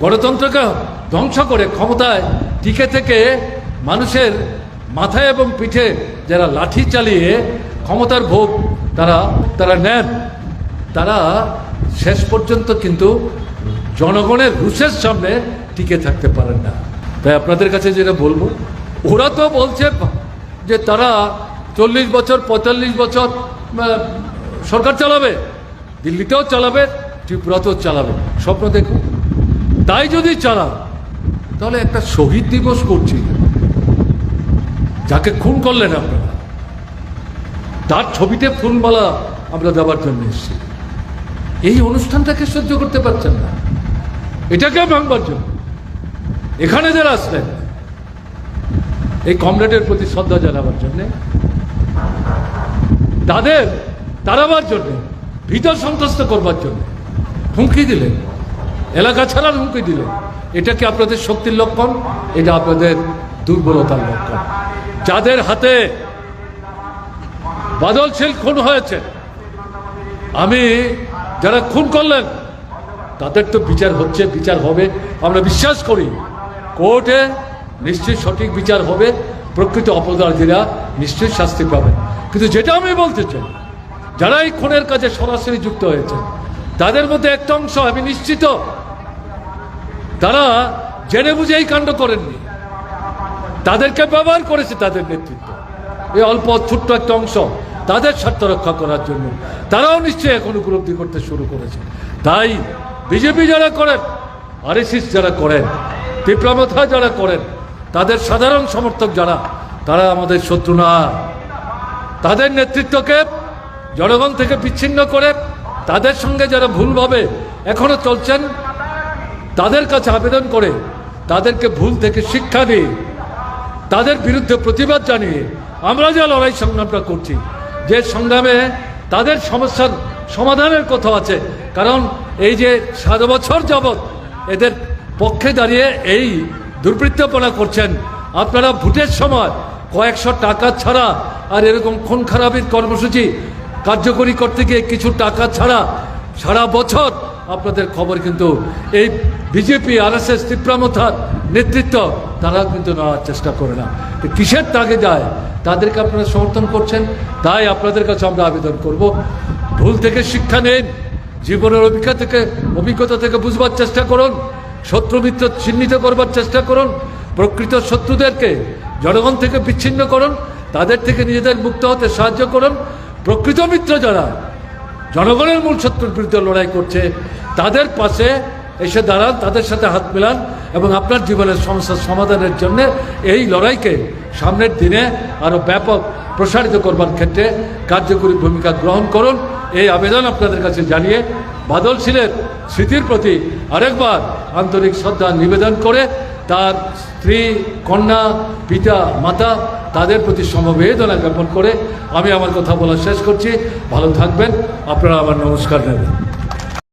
গণতন্ত্রকে ধ্বংস করে ক্ষমতায় টিকে থেকে মানুষের মাথায় এবং পিঠে যারা লাঠি চালিয়ে ক্ষমতার ভোগ তারা তারা নেন। তারা শেষ পর্যন্ত কিন্তু জনগণের রুশের সামনে টিকে থাকতে পারেন না। তাই আপনাদের কাছে যেটা বলব, ওরা তো বলছে যে তারা চল্লিশ বছর, পঁয়তাল্লিশ বছর সরকার চালাবে, দিল্লিতেও চালাবে, ত্রিপুরাতেও চালাবে। স্বপ্ন দেখুন। তাই যদি চালান তাহলে একটা শহীদ দিবস করছি। যাকে খুন করলেন আপনারা, তার ছবিতে ফুলমালা আমরা দেওয়ার জন্য এসেছি। এই অনুষ্ঠানটাকে সহ্য করতে পারছেন না। এটাকে ভাঙবার জন্য। এখানে যারা আসলেন, এই কমরেডের প্রতি শ্রদ্ধা জানাবার জন্যে, তাদের তাড়াবার জন্যে ভীত সন্ত্রস্ত করবার জন্য হুমকি দিলেন। এলাকা ছাড়ার হুমকি দিলেন এটা কি আপনাদের শক্তির লক্ষণ? এটা আপনাদের দুর্বলতার লক্ষণ। যাদের হাতে বাদলশীল খুন হয়েছে, আমি যারা খুন করলেন, তাদের তো বিচার হচ্ছে, বিচার হবে। আমরা বিশ্বাস করি, কোর্টে নিশ্চয়ই সঠিক বিচার হবে, প্রকৃত অপরাধীরা নিশ্চয়ই শাস্তি পাবেন। কিন্তু যেটা আমি বলতে চাই যারা এই খুনের কাজে সরাসরি যুক্ত হয়েছে তাদের মধ্যে একটা অংশ আমি নিশ্চিত, তারা জেনে বুঝে এই কাণ্ড করেননি। তাদেরকে ব্যবহার করেছে তাদের নেতৃত্ব। এই অল্প, ছোট্ট একটা অংশ তাদের স্বার্থ রক্ষা করার জন্য। তারাও নিশ্চয়ই এখন উপলব্ধি করতে শুরু করেছে। তাই বিজেপি যারা করেন, আরএসএস যারা করেন তীব্রমথা যারা করেন, তাদের সাধারণ সমর্থক যারা, তারা আমাদের শত্রু না। তাদের নেতৃত্বকে জনগণ থেকে বিচ্ছিন্ন করে তাদের সঙ্গে যারা ভুলভাবে এখনও চলছেন, তাদের কাছে আবেদন করে তাদেরকে ভুল থেকে শিক্ষা দিয়ে তাদের বিরুদ্ধে প্রতিবাদ জানিয়ে আমরা যে লড়াই সংগ্রামটা করছি, যে সংগ্রামে তাদের সমস্যার সমাধানের কথা আছে। কারণ এই যে সাত বছর যাবৎ এদের পক্ষে দাঁড়িয়ে এই দুর্বৃত্তপনা করছেন, আপনারা ভোটের সময় কয়েকশো টাকা ছাড়া আর এরকম খুন খারাপির কর্মসূচি কার্যকরী করতে গিয়ে কিছু টাকা ছাড়া সারা বছর আপনাদের খবর কিন্তু এই বিজেপি আর এস এস তীব্রামথার নেতৃত্ব তারা কিন্তু নেওয়ার চেষ্টা করে না। কিসের তাগে যায় তাদেরকে আপনারা সমর্থন করছেন, তাই আপনাদের কাছে আমরা আবেদন করব। ভুল থেকে শিক্ষা নেন, জীবনের অভিজ্ঞতা থেকে অভিজ্ঞতা থেকে বুঝবার চেষ্টা করুন, শত্রু মিত্র চিহ্নিত করবার চেষ্টা করুন, প্রকৃত শত্রুদেরকে, জনগণ থেকে বিচ্ছিন্ন করুন, তাদের থেকে নিজেদের মুক্ত হতে সাহায্য করুন প্রকৃত মিত্র যারা, জনগণের মূল শত্রুর বিরুদ্ধে লড়াই করছে, তাদের পাশে এসে দাঁড়ান, তাদের সাথে হাত মেলান এবং আপনার জীবনের সমস্যার সমাধানের জন্য এই লড়াইকে সামনের দিনে আরও ব্যাপক প্রসারিত করবার ক্ষেত্রে কার্যকরী ভূমিকা গ্রহণ করুন। এই আবেদন আপনাদের কাছে জানিয়ে বাদলশীলের স্মৃতির প্রতি আরেকবার আন্তরিক শ্রদ্ধা নিবেদন করে তার স্ত্রী, কন্যা, পিতা, মাতা তাদের প্রতি সমবেদনা জ্ঞাপন করে আমি আমার কথা বলা শেষ করছি। ভালো থাকবেন। আপনারা আমার নমস্কার নেবেন।